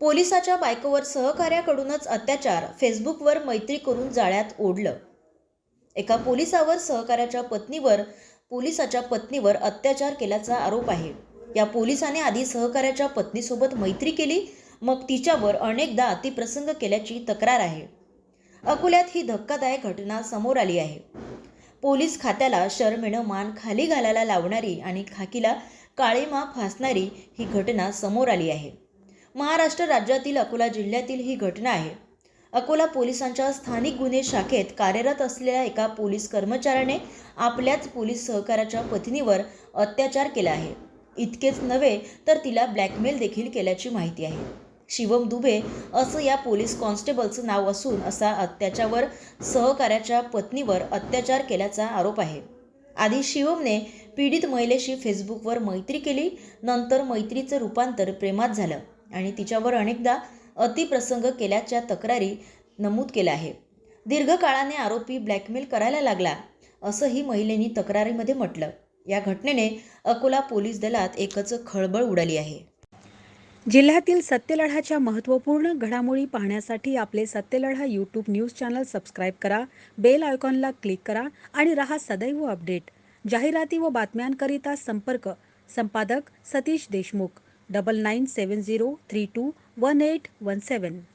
पोलिसाच्या बायकोवर सहकार्याकडूनच अत्याचार फेसबुकवर मैत्री करून जाळ्यात ओढलं. एका पोलिसावर सहकार्याच्या पत्नीवर पोलिसाच्या पत्नीवर अत्याचार केल्याचा आरोप आहे. या पोलिसाने आधी सहकार्याच्या पत्नीसोबत मैत्री केली मग तिच्यावर अनेकदा अतिप्रसंग केल्याची तक्रार आहे. अकोल्यात ही धक्कादायक घटना समोर आली आहे. पोलीस खात्याला शर्मेनं मान खाली घालायला लावणारी आणि खाकीला काळीमा फासणारी ही घटना समोर आली आहे. महाराष्ट्र राज्यातील अकोला जिल्ह्यातील ही घटना आहे. अकोला पोलिसांच्या स्थानिक गुन्हे शाखेत कार्यरत असलेल्या एका पोलीस कर्मचाऱ्याने आपल्याच पोलीस सहकार्याच्या पत्नीवर अत्याचार केला आहे. इतकेच नव्हे तर तिला ब्लॅकमेल देखील केल्याची माहिती आहे. शिवम दुबे असं या पोलीस कॉन्स्टेबलचं नाव असून असा अत्याच्यावर सहकार्याच्या पत्नीवर अत्याचार केल्याचा आरोप आहे. आधी शिवमने पीडित महिलेशी फेसबुकवर मैत्री केली नंतर मैत्रीचं रूपांतर प्रेमात झालं. आणि तिच्यावर अनेकदा अतिप्रसंग केल्याच्या तक्रारी नमूद केल्या आहे दीर्घकाळाने आरोपी ब्लॅकमेल करायला लागला असंही महिलेनी तक्रारीमध्ये म्हटलं. या घटनेने अकोला पोलीस दलात एकच खळबळ उडाली आहे. जिल्ह्यातील सत्यलढाच्या महत्त्वपूर्ण घडामोडी पाहण्यासाठी आपले Satyaladha YouTube news channel subscribe करा बेल आयकॉनला क्लिक करा आणि रहा सदैव अपडेट. जाहिराती व बातम्यांकरिता संपर्क संपादक Satish Deshmukh. double nine seven zero three two one eight one seven.